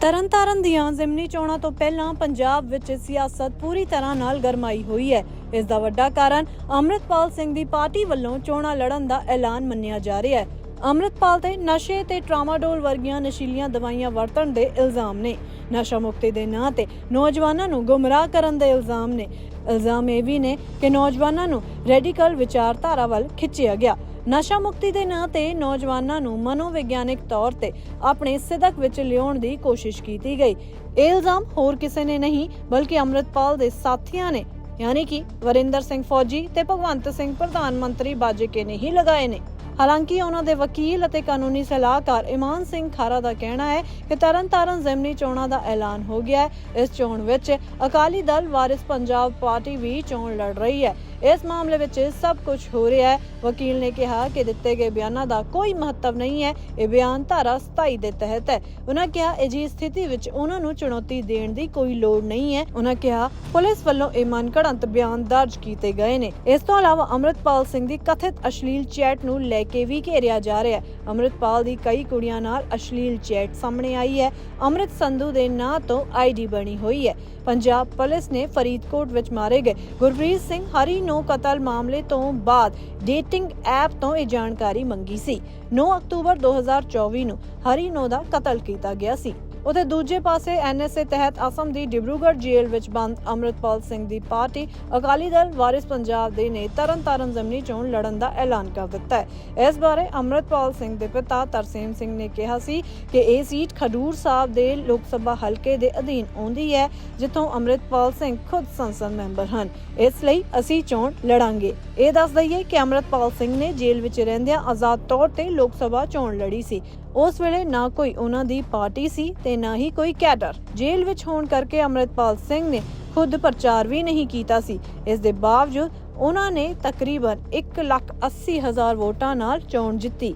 ਤਰਨਤਾਰਨ ਦੀਆਂ ਜ਼ਿਮਨੀ ਚੋਣਾਂ ਤੋਂ ਪਹਿਲਾਂ ਪੰਜਾਬ ਵਿੱਚ ਸਿਆਸਤ ਪੂਰੀ ਤਰ੍ਹਾਂ ਨਾਲ ਗਰਮਾਈ ਹੋਈ ਹੈ। ਇਸ ਦਾ ਵੱਡਾ ਕਾਰਨ ਅੰਮ੍ਰਿਤਪਾਲ ਸਿੰਘ ਦੀ ਪਾਰਟੀ ਵੱਲੋਂ ਚੋਣਾਂ ਲੜਨ ਦਾ ਐਲਾਨ ਮੰਨਿਆ ਜਾ ਰਿਹਾ ਹੈ। ਅੰਮ੍ਰਿਤਪਾਲ ਤੇ ਨਸ਼ੇ ਤੇ ਟਰਾਮਾਡੋਲ ਵਰਗੀਆਂ ਨਸ਼ੀਲੀਆਂ ਦਵਾਈਆਂ ਵਰਤਣ ਦੇ ਇਲਜ਼ਾਮ ਨੇ। ਨਸ਼ਾ ਮੁਕਤੀ ਦੇ ਨਾਂ ਤੇ ਨੌਜਵਾਨਾਂ ਨੂੰ ਗੁੰਮਰਾਹ ਕਰਨ ਦੇ ਇਲਜ਼ਾਮ ਨੇ। ਇਲਜ਼ਾਮ ਇਹ ਵੀ ਨੇ ਕਿ ਨੌਜਵਾਨਾਂ ਨੂੰ ਰੈਡੀਕਲ ਵਿਚਾਰਧਾਰਾ ਵੱਲ ਖਿੱਚਿਆ ਗਿਆ। ਨਸ਼ਾ ਮੁਕਤੀ ਦੇ ਨਾਂ ਤੇ ਨੌਜਵਾਨਾਂ ਨੂੰ ਮਨੋਵਿਗਿਆਨਿਕ ਤੌਰ ਤੇ ਆਪਣੇ ਸਿਦਕ ਵਿੱਚ ਲਿਆਉਣ ਦੀ ਕੋਸ਼ਿਸ਼ ਕੀਤੀ ਗਈ। ਇਹ ਇਲਜ਼ਾਮ ਹੋਰ ਕਿਸੇ ਨੇ ਨਹੀਂ, ਬਲਕਿ ਅੰਮ੍ਰਿਤਪਾਲ ਦੇ ਸਾਥੀਆਂ ਨੇ, ਯਾਨੀ ਕਿ ਵਰਿੰਦਰ ਸਿੰਘ ਫੌਜੀ ਤੇ ਭਗਵੰਤ ਸਿੰਘ ਪ੍ਰਧਾਨ ਮੰਤਰੀ ਬਾਜੇਕੇ ਨੇ ਹੀ ਲਗਾਏ ਨੇ। ਹਾਲਾਂਕਿ ਉਹਨਾਂ ਦੇ ਵਕੀਲ ਅਤੇ ਕਾਨੂੰਨੀ ਸਲਾਹਕਾਰ ਇਮਾਨ ਸਿੰਘ ਖਾਰਾ ਦਾ ਕਹਿਣਾ ਹੈ ਕਿ ਤਰਨਤਾਰਨ ਜ਼ਿਮਨੀ ਚੋਣਾਂ ਦਾ ਐਲਾਨ ਹੋ ਗਿਆ ਹੈ। ਇਸ ਚੋਣ ਵਿੱਚ ਅਕਾਲੀ ਦਲ ਵਾਰਿਸ ਪੰਜਾਬ ਪਾਰਟੀ ਵੀ ਚੋਣ ਲੜ ਰਹੀ ਹੈ। ਇਸ ਮਾਮਲੇ ਵਿੱਚ ਸਭ ਕੁਝ ਹੋ ਰਿਹਾ ਹੈ। ਵਕੀਲ ਨੇ ਕਿਹਾ ਕਿ ਦਿੱਤੇ ਗਏ ਬਿਆਨਾਂ ਦਾ ਕੋਈ ਮਹੱਤਵ ਨਹੀਂ ਹੈ। ਇਹ ਬਿਆਨ ਧਾਰਾ 27 ਦੇ ਤਹਿਤ ਹੈ। ਉਹਨਾਂ ਕਿਹਾ ਅਜਿਹੀ ਸਥਿਤੀ ਵਿੱਚ ਉਹਨਾਂ ਨੂੰ ਚੁਣੌਤੀ ਦੇਣ ਦੀ ਕੋਈ ਲੋੜ ਨਹੀਂ ਹੈ। ਉਹਨਾਂ ਕਿਹਾ, ਪੁਲਿਸ ਵੱਲੋਂ ਇਹ ਮਨਘੜੰਤ ਬਿਆਨ ਦਰਜ ਕੀਤੇ ਗਏ ਨੇ। ਇਸ ਤੋਂ ਇਲਾਵਾ ਅੰਮ੍ਰਿਤਪਾਲ ਸਿੰਘ ਦੀ ਕਥਿਤ ਅਸ਼ਲੀਲ ਚੈਟ ਨੂੰ ਲੈ ਕੇ ਵੀ ਘੇਰਿਆ ਜਾ ਰਿਹਾ ਹੈ। ਅੰਮ੍ਰਿਤਪਾਲ ਦੀ ਕਈ ਕੁੜੀਆਂ ਨਾਲ ਅਸ਼ਲੀਲ ਚੈਟ ਸਾਹਮਣੇ ਆਈ ਹੈ। ਅੰਮ੍ਰਿਤ ਸੰਧੂ ਦੇ ਨਾਂ ਤੋਂ ਆਈਡੀ ਬਣੀ ਹੋਈ ਹੈ। ਪੰਜਾਬ ਪੁਲਿਸ ਨੇ ਫਰੀਦਕੋਟ ਵਿੱਚ ਮਾਰੇ ਗਏ ਗੁਰਪ੍ਰੀਤ ਸਿੰਘ ਹਰੀ ਨੂੰ ਕਤਲ ਮਾਮਲੇ ਤੋਂ ਬਾਅਦ ਡੇਟਿੰਗ ਐਪ ਤੋਂ ਇਹ ਜਾਣਕਾਰੀ ਮੰਗੀ ਸੀ। 9 ਅਕਤੂਬਰ 2024 ਨੂੰ ਹਰੀਨੋ ਦਾ ਕਤਲ ਕੀਤਾ ਗਿਆ ਸੀ। ਉਤੇ ਦੂਜੇ ਪਾਸੇ ਐਨਐਸਏ ਤਹਿਤ ਅਸਮ ਦੀ ਡਿਬਰੂਗੜ੍ਹ ਜੇਲ੍ਹ ਵਿੱਚ ਬੰਦ ਅੰਮ੍ਰਿਤਪਾਲ ਸਿੰਘ ਦੀ ਪਾਰਟੀ ਅਕਾਲੀ ਦਲ, ਵਾਰਿਸ ਪੰਜਾਬ ਦੇ ਨੇ ਤਰਨਤਾਰਨ ਜ਼ਮਨੀ ਚੋਣ ਲੜਨ ਦਾ ਐਲਾਨ ਕਰ ਦਿੱਤਾ ਹੈ। ਇਸ ਬਾਰੇ ਅੰਮ੍ਰਿਤਪਾਲ ਸਿੰਘ ਦੇ ਪਿਤਾ ਤਰਸੇਮ ਸਿੰਘ ਨੇ ਕਿਹਾ ਸੀ ਕਿ ਇਹ ਸੀਟ ਖਡੂਰ ਸਾਹਿਬ ਦੇ ਲੋਕ ਸਭਾ ਹਲਕੇ ਦੇ ਅਧੀਨ ਆਉਂਦੀ ਹੈ, ਜਿੱਥੋਂ ਅੰਮ੍ਰਿਤਪਾਲ ਸਿੰਘ ਖੁਦ ਸੰਸਦ ਮੈਂਬਰ ਹਨ। ਇਸ ਲਈ ਅਸੀਂ ਚੋਣ ਲੜਾਂਗੇ। ਇਹ ਦੱਸ ਦਈਏ ਕਿ ਅੰਮ੍ਰਿਤਪਾਲ ਸਿੰਘ ਨੇ ਜੇਲ੍ਹ ਵਿੱਚ ਰਹਿੰਦਿਆਂ ਆਜ਼ਾਦ ਤੌਰ ਤੇ ਲੋਕ ਸਭਾ ਚੋਣ ਲੜੀ ਸੀ। ਉਸ ਵੇਲੇ ਨਾ ਕੋਈ ਉਹਨਾਂ ਦੀ ਪਾਰਟੀ ਸੀ ਤੇ ਨਾ ਹੀ ਕੋਈ ਕੈਡਰ। ਜੇਲ੍ਹ ਵਿੱਚ ਹੋਣ ਕਰਕੇ ਅੰਮ੍ਰਿਤਪਾਲ ਸਿੰਘ ਨੇ ਖੁਦ ਪ੍ਰਚਾਰ ਵੀ ਨਹੀਂ ਕੀਤਾ ਸੀ। ਇਸ ਦੇ ਬਾਵਜੂਦ ਉਹਨਾਂ ਨੇ ਤਕਰੀਬਨ 1 ਲੱਖ 80 ਹਜ਼ਾਰ ਵੋਟਾਂ ਨਾਲ ਚੋਣ ਜਿੱਤੀ।